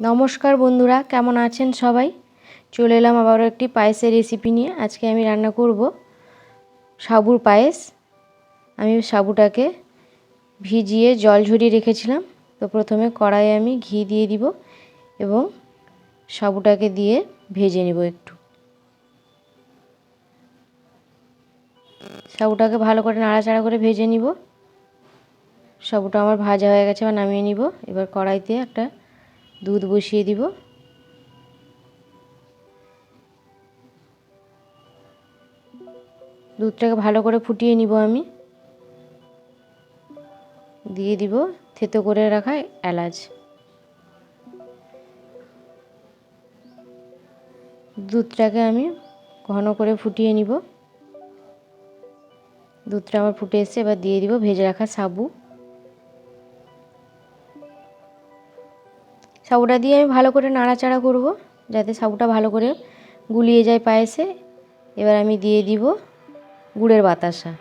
নমস্কার বন্ধুরা, কেমন আছেন সবাই? চলে এলাম আবারও একটি পায়েসের রেসিপি নিয়ে। আজকে আমি রান্না করব সাবুর পায়েস। আমি সাবুটাকে ভিজিয়ে জল ঝরিয়ে রেখেছিলাম। তো প্রথমে কড়াইয়ে আমি ঘি দিয়ে দিব এবং সাবুটাকে দিয়ে ভেজে নিব একটু। সাবুটাকে ভালো করে নাড়াচাড়া করে ভেজে নিব। সাবুটা আমার ভাজা হয়ে গেছে বা নামিয়ে নিব। এবার কড়াইতে একটা দুধ বসিয়ে দিব। দুধটাকে ভালো করে ফুটিয়ে নিব আমি। দিয়ে দিব থেতো করে রাখা এলাচ। দুধটাকে আমি ঘন করে ফুটিয়ে নিব। দুধটা আমার ফুটে এসছে, এবার দিয়ে দিব ভেজে রাখা সাবু। সাবুটা দিয়ে আমি ভালো করে নাড়াচাড়া করব, যাতে সাবুটা ভালো করে গুলিয়ে যায় পায়েসে। এবার আমি দিয়ে দিব গুড়ের বাতাসা।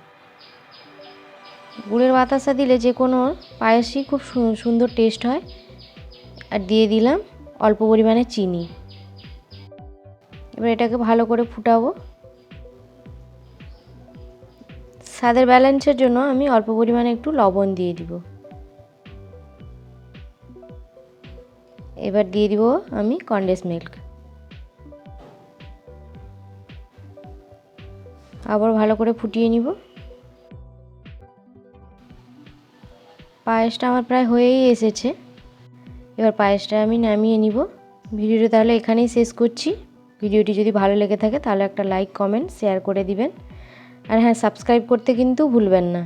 গুড়ের বাতাসা দিলে যে কোনো পায়েসই খুব সুন্দর টেস্ট হয়। আর দিয়ে দিলাম অল্প পরিমাণে চিনি। এবার এটাকে ভালো করে ফুটাবো। স্বাদের ব্যালেন্সের জন্য আমি অল্প পরিমাণে একটু লবণ দিয়ে দিব। এবার দিয়ে দিব আমি কন্ডেন্স মিল্ক আবার ভালো করে ফুটিয়ে নিব। পায়েসটা আমার প্রায় হয়েই এসেছে। এবার পায়েসটা আমি নামিয়ে নিব। ভিডিওটা তাহলে এখানেই শেষ করছি। ভিডিওটি যদি ভালো লেগে থাকে তাহলে একটা লাইক কমেন্ট শেয়ার করে দিবেন। আর হ্যাঁ সাবস্ক্রাইব করতে কিন্তু ভুলবেন না।